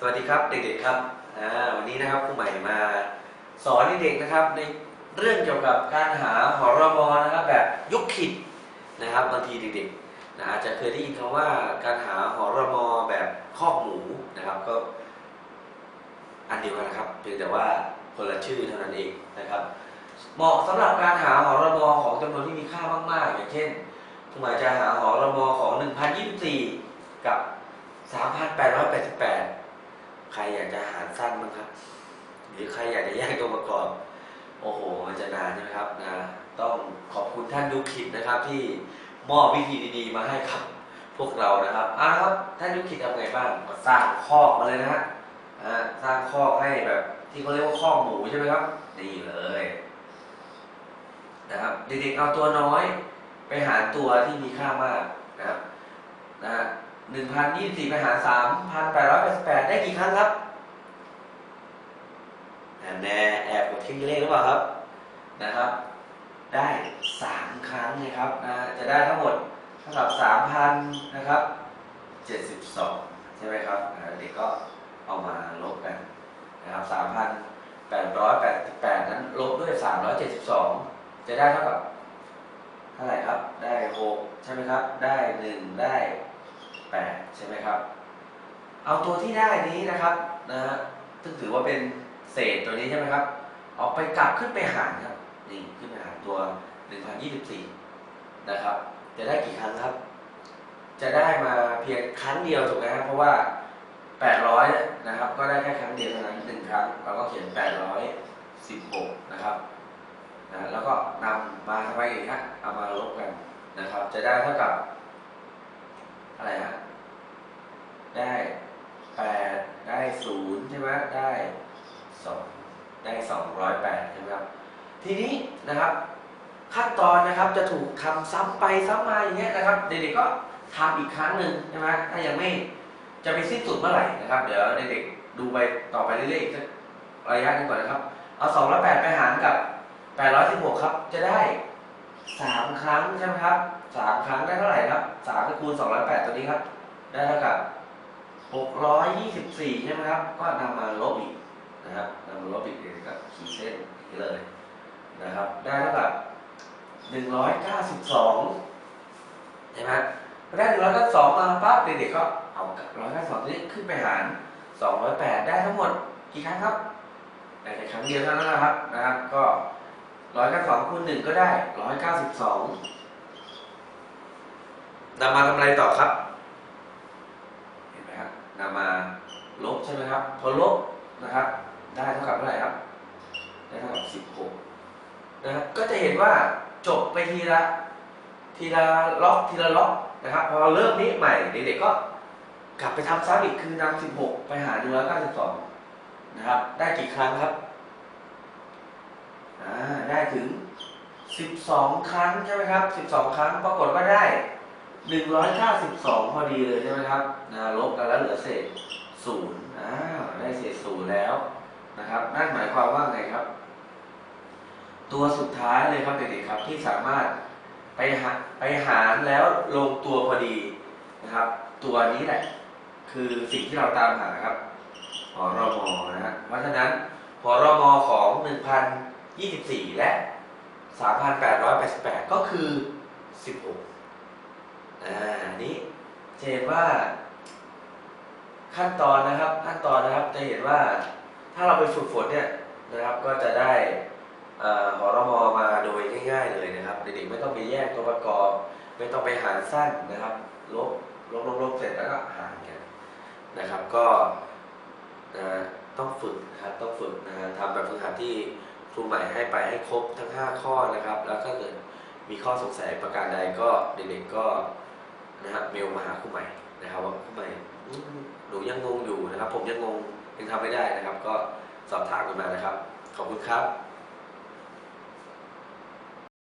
สวัสดีครับเด็กๆครับวันนี้นะครับครูใหม่มาสอนเด็กๆนะครับ ในเรื่องเกี่ยวกับการหาหอรมอนะครับแบบยุคขิดนะครับบางทีเด็กๆนะอาจจะเคยได้ยินคำว่าการหาหอรมอแบบคอกหมูนะครับก็ อันเดียวกันนะครับเพียงแต่ว่าคนละชื่อเท่านั้นเองนะครับ เหมาะสำหรับการหาหอรมอของจำนวนที่มีค่ามากๆ อย่างเช่นครูหมายจะหาหอรมอของ 1024 กับ 3,888 ใครอยากจะหารสั้นบ้างครับ หรือใครอยากจะแยกตัวประกอบ โอ้โห มันจะนานใช่ไหมครับนะต้องขอบคุณท่านดูคิดนะครับ ที่มอบวิธีดีๆ มาให้ครับ พวกเรานะครับอ่าครับท่านดูคิดทำไงบ้างก็สร้างคอกมาเลยนะฮะสร้างคอกให้แบบ ที่เขาเรียกว่าคอกหมูใช่ไหมครับนี่เลยนะครับเด็กๆเอาตัวน้อย ไปหาตัวที่มีค่ามากนะครับนะฮะ หนึ่งพันยี่สิบสี่ไปหารสามพันแปดร้อยแปดสิบแปดได้กี่ครั้งครับแน่แอบกดทิ้งเลขหรือเปล่าครับนะครับ ได้สามครั้งนะครับนะจะได้ทั้งหมดเท่ากับสามพันนะครับเจ็ดสิบสองใช่ไหมครับเด็กก็เอามาลบกันนะครับสามพันแปดร้อยแปดสิบแปดนั้นลบด้วยสามร้อยเจ็ดสิบสองจะได้เท่ากับเท่าไหร่ครับ ได้หกใช่ไหมครับ ได้หนึ่งได้ แปดใช่ไหมครับ เอาตัวที่ได้นี้นะครับนะฮะซึ่งถือว่าเป็นเศษตัวนี้ใช่ไหมครับเอาไปกลับขึ้นไปหารครับ นี่ขึ้นไปหารตัว 1024 นะครับ จะได้กี่ครั้งครับ จะได้มาเพียงครั้งเดียวถูกไหมครับ เพราะว่า 800 นะครับ ก็ได้แค่ครั้งเดียวเท่านั้นหนึ่งครั้ง เราก็เขียน 816 นะครับนะแล้วก็นำมาทำไมอีกฮะเอามาลบกันนะครับ จะได้เท่ากับ อะไรฮะ ได้แปดได้ศูนย์ใช่ไหมได้สองได้สองร้อยแปดใช่ไหมครับ ทีนี้นะครับขั้นตอนนะครับจะถูกทำซ้ำไปซ้ำมาอย่างเงี้ยนะครับ เด็กๆก็ทำอีกครั้งหนึ่งใช่ไหมถ้ายังไม่จะไปสิ้นสุดเมื่อไหร่นะครับ เดี๋ยวเด็กๆดูไปต่อไปเรื่อยๆอีกสักระยะหนึงก่อนนะครับ เอาสองร้อยแปดไปหารกับแปดร้อยสิบหกครับ จะได้สามครั้งใช่ไหมครับสามครั้งได้เท่าไหร่ครับสามคูณสองร้อยแปดตัวนี้ครับ ได้เท่ากับ หกร้อยยี่สิบสี่ใช่ไหมครับ ก็นำมาลบอีกนะครับนำมาลบอีกเดี๋ยวก็ขีดเส้นนี้เลยนะครับ ได้เท่ากับหนึ่งร้อยเก้าสิบสองใช่ไหมได้หนึ่งร้อยเก้าสองมาปั๊บเด็กๆก็เอาร้อยเก้าสองนี้ขึ้นไปหารสองร้อยแปดได้ทั้งหมดกี่ครั้งครับได้แค่ครั้งเดียวเท่านั้นนะครับนะครับ ก็ร้อยเก้าสองคูณหนึ่งก็ได้ร้อยเก้าสิบสองนำมาทำอะไรต่อครับ นำมาลบใช่ไหมครับ พอลบนะครับ ได้เท่ากับเท่าไหร่ครับ ได้เท่ากับสิบหกนะครับ ก็จะเห็นว่าจบไปทีละทีละล็อกทีละล็อกนะครับ พอเริ่มนี้ใหม่เด็กๆก็กลับไปทำซ้ำอีกคือนำสิบหกไปหาหนึ่งร้อยเก้าสิบสองนะครับ ได้กี่ครั้งครับได้ถึง 12 ครั้งใช่ไหมครับ 12 ครั้งปรากฏว่าได้ 192พอดีเลยใช่ไหมครับนะลบกันแล้วเหลือเศษศูนย์อ้าวได้เศษศูนย์แล้วนะครับนั่นหมายความว่าไงครับ ตัวสุดท้ายเลยครับเด็กๆครับที่สามารถไปหาไปหารแล้วลงตัวพอดีนะครับ ตัวนี้แหละคือสิ่งที่เราตามหาครับหอรมอนะฮะเพราะฉะนั้นหอรมอของ1,024 และ 3,888 ก็คือ 16 อ่าอันนี้จะเห็นว่า ขั้นตอนนะครับ ขั้นตอนนะครับจะเห็นว่าถ้าเราไปฝึกฝนเนี่ยนะครับ ก็จะได้เอ่อหอรมอมาโดยง่าย ๆ เลยนะครับเด็กๆไม่ต้องไปแยกตัวประกอบ ไม่ต้องไปหารสั้นนะครับ ลบลบลบลบเสร็จแล้วก็หารกันนะครับ ก็ต้องฝึกนะครับต้องฝึกนะฮะทำแบบฝึกหัดที่ครูใหม่ให้ไปให้ครบทั้ง 5 ข้อนะครับ แล้วก็เกิดมีข้อสงสัยประการใดก็เด็กๆก็ นะฮะเมลมาหาคุณใหม่นะครับว่าคุณใหม่หนูยังงงอยู่นะครับ ผมยังงงยังทำไม่ได้นะครับ ก็สอบถามกันมานะครับ ขอบคุณครับ